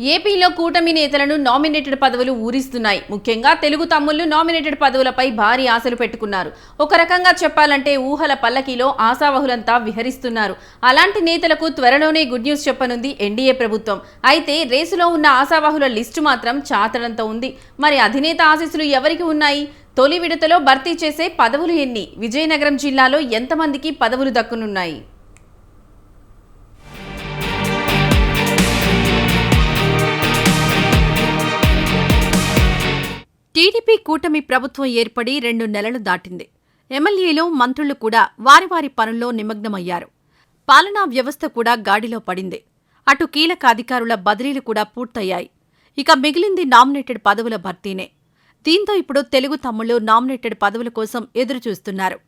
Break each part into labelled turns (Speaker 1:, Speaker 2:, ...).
Speaker 1: ఏపీలో కూటమి నేతలను నామినేటెడ్ పదవులు ఊరిస్తున్నాయి. ముఖ్యంగా తెలుగు తమ్ముళ్ళు నామినేటెడ్ పదవులపై భారీ ఆశలు పెట్టుకున్నారు. ఒక రకంగా చెప్పాలంటే ఊహల పల్లకీలో ఆశావహులంతా విహరిస్తున్నారు. అలాంటి నేతలకు త్వరలోనే గుడ్ న్యూస్ చెప్పనుంది ఎన్డీఏ ప్రభుత్వం. అయితే రేసులో ఉన్న ఆశావాహుల లిస్టు మాత్రం చాతడంత ఉంది. మరి అధినేత ఆశీస్సులు ఎవరికి ఉన్నాయి? తొలి విడతలో భర్తీ చేసే పదవులు ఎన్ని? విజయనగరం జిల్లాలో ఎంతమందికి పదవులు దక్కునున్నాయి?
Speaker 2: టీడీపీ కూటమి ప్రభుత్వం ఏర్పడి రెండు నెలలు దాటింది. ఎమ్మెల్యేలు మంత్రులు కూడా వారి వారి పనుల్లో నిమగ్నమయ్యారు. పాలనా వ్యవస్థ కూడా గాడిలో పడింది. అటు కీలక అధికారుల బదిలీలు కూడా పూర్తయ్యాయి. ఇక మిగిలింది నామినేటెడ్ పదవుల భర్తీనే. దీంతో ఇప్పుడు తెలుగు తమ్ముళ్ళు నామినేటెడ్ పదవుల కోసం ఎదురుచూస్తున్నారు.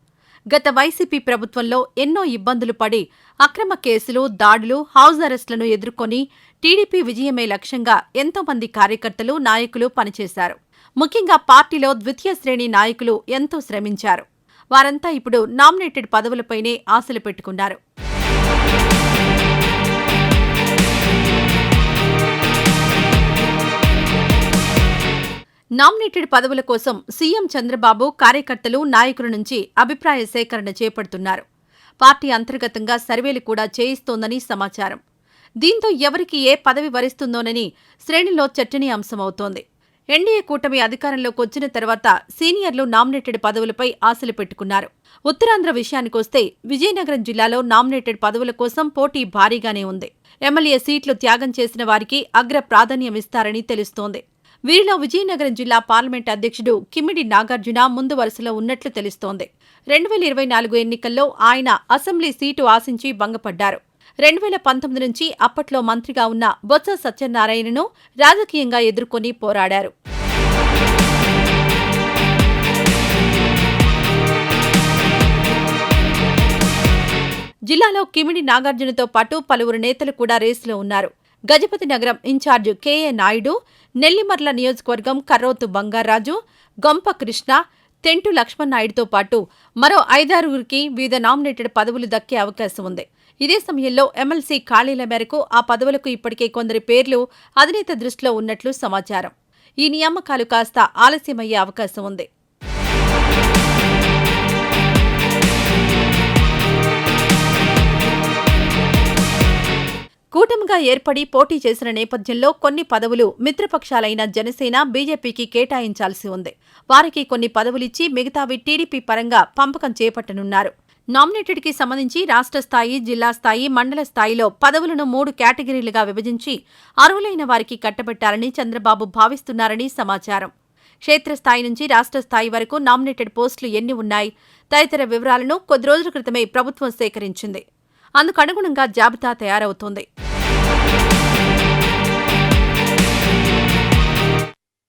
Speaker 2: గత వైసీపీ ప్రభుత్వంలో ఎన్నో ఇబ్బందులు పడి అక్రమ కేసులు దాడులు హౌస్ అరెస్టులను ఎదుర్కొని టీడీపీ విజయమే లక్ష్యంగా ఎంతోమంది కార్యకర్తలు నాయకులు పనిచేశారు. ముఖ్యంగా పార్టీలో ద్వితీయ శ్రేణి నాయకులు ఎంతో శ్రమించారు. వారంతా ఇప్పుడు నామినేటెడ్ పదవులపైనే ఆశలు పెట్టుకున్నారు. నామినేటెడ్ పదవుల కోసం సీఎం చంద్రబాబు కార్యకర్తలు నాయకుల నుంచి అభిప్రాయ సేకరణ చేపడుతున్నారు. పార్టీ అంతర్గతంగా సర్వేలు కూడా చేయిస్తోందని సమాచారం. దీంతో ఎవరికి ఏ పదవి వరిస్తుందోనని శ్రేణిలో చర్చనీయాంశమవుతోంది. ఎన్డీఏ కూటమి అధికారంలోకి వచ్చిన తర్వాత సీనియర్లు నామినేటెడ్ పదవులపై ఆశలు పెట్టుకున్నారు. ఉత్తరాంధ్ర విషయానికొస్తే విజయనగరం జిల్లాలో నామినేటెడ్ పదవుల కోసం పోటీ భారీగానే ఉంది. ఎమ్మెల్యే సీట్లు త్యాగం చేసిన వారికి అగ్ర ప్రాధాన్యమిస్తారని తెలుస్తోంది. వీరిలో విజయనగరం జిల్లా పార్లమెంట్ అధ్యక్షుడు కిమిడి నాగార్జున ముందు వరుసలో ఉన్నట్లు తెలుస్తోంది. రెండు వేల ఇరవై నాలుగు ఎన్నికల్లో ఆయన అసెంబ్లీ సీటు ఆశించి భంగపడ్డారు. రెండు వేల పంతొమ్మిది నుంచి అప్పట్లో మంత్రిగా ఉన్న బొత్స సత్యనారాయణను రాజకీయంగా ఎదుర్కొని పోరాడారు. జిల్లాలో కిమిడి నాగార్జునతో పాటు పలువురు నేతలు కూడా రేసులో ఉన్నారు. గజపతి నగరం ఇన్ఛార్జ్ కెఏ నాయుడు నెల్లిమర్ల నియోజకవర్గం కర్రోతు బంగారాజు గొంప కృష్ణ తెంటు లక్ష్మణ్నాయుడుతో పాటు మరో ఐదారుగురికి వివిధ నామినేటెడ్ పదవులు దక్కే అవకాశం ఉంది. ఇదే సమయంలో ఎమ్మెల్సీ ఖాళీల మేరకు ఆ పదవులకు ఇప్పటికే కొందరి పేర్లు అధినేత దృష్టిలో ఉన్నట్లు సమాచారం. ఈ నియామకాలు కాస్త ఆలస్యమయ్యే అవకాశం ఉంది. కూటమిగా ఏర్పడి పోటీ చేసిన నేపథ్యంలో కొన్ని పదవులు మిత్రపక్షాలైన జనసేన బీజేపీకి కేటాయించాల్సి ఉంది. వారికి కొన్ని పదవులిచ్చి మిగతావి టీడీపీ పరంగా పంపకం చేపట్టనున్నారు. నామినేటెడ్కి సంబంధించి రాష్ట్ర స్థాయి జిల్లా స్థాయి మండల స్థాయిలో పదవులను మూడు కేటగిరీలుగా విభజించి అర్హులైన వారికి కట్టబెట్టాలని చంద్రబాబు భావిస్తున్నారని సమాచారం. క్షేత్రస్థాయి నుంచి రాష్ట్ర స్థాయి వరకు నామినేటెడ్ పోస్టులు ఎన్ని ఉన్నాయి? తదితర వివరాలను కొద్ది రోజుల క్రితమే ప్రభుత్వం సేకరించింది. అందుకనుగుణంగా జాబితా తయారవుతోంది.